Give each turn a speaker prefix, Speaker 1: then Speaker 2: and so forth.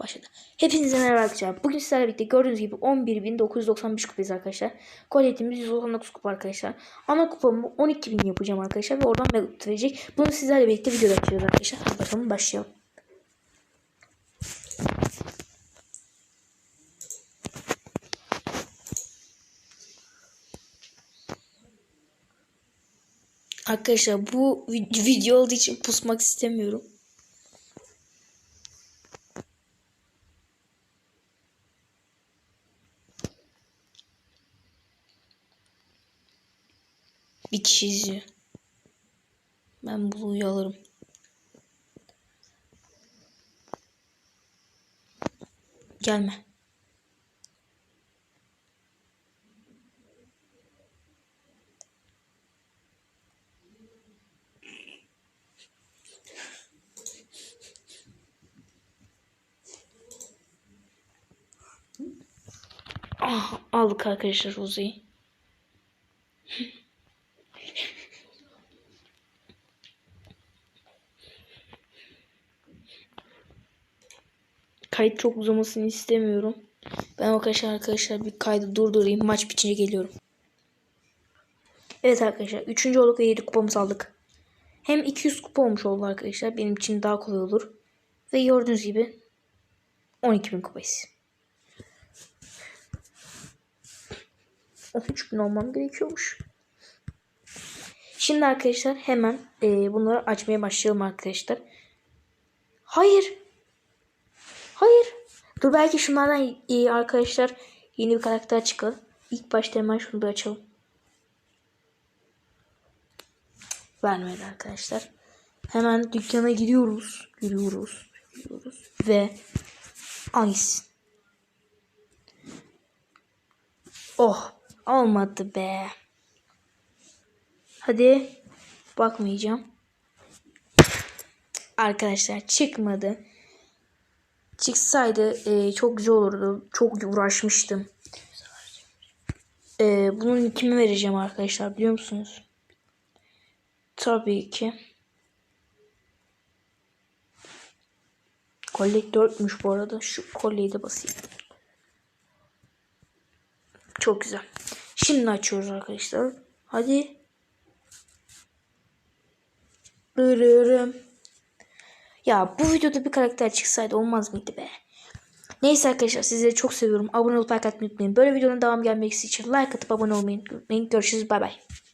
Speaker 1: Başladı. Hepinize merhaba arkadaşlar. Bugün sizlerle birlikte gördüğünüz gibi 11.995 kupayız arkadaşlar. Koletimiz 199 kupa arkadaşlar. Ana kupamı 12.000 yapacağım arkadaşlar ve oradan mega verecek. Bunu sizlerle birlikte videoda yapacağız arkadaşlar. Hadi bakalım başlayalım. Arkadaşlar bu vi- video olduğu için pusmak istemiyorum. Bir kişi izliyor. Ben Blue'yu alırım. Gelme. Ah, aldık arkadaşlar Rose'yi. Kayıt çok uzamasını istemiyorum. Ben arkadaşlar arkadaşlar bir kaydı durdurayım. Maç bitince geliyorum. Evet arkadaşlar. 3. olduk ve 7 kupamızı aldık. Hem 200 kupa olmuş oldu arkadaşlar. Benim için daha kolay olur. Ve gördüğünüz gibi 12.000 kupayız. 13.000 olmam gerekiyormuş. Şimdi arkadaşlar hemen e, bunları açmaya başlayalım arkadaşlar. Hayır. Hayır. Dur belki şunlardan iyi arkadaşlar yeni bir karakter çıkar. İlk başta hemen şunu bir açalım. Vermedi arkadaşlar. Hemen dükkana gidiyoruz. Giriyoruz. Giriyoruz. Ve Ice. Oh. Olmadı be. Hadi. Bakmayacağım. Arkadaşlar çıkmadı çıksaydı e, çok güzel olurdu. Çok uğraşmıştım. E, bunun kime vereceğim arkadaşlar biliyor musunuz? Tabii ki. Kolektörmüş bu arada. Şu kolyeyi de basayım. Çok güzel. Şimdi açıyoruz arkadaşlar. Hadi. Dırırım. Ya bu videoda bir karakter çıksaydı olmaz mıydı be? Neyse arkadaşlar sizleri çok seviyorum. Abone olup like atmayı unutmayın. Böyle videonun devam gelmesi için like atıp abone olmayı unutmayın. Görüşürüz bay bay.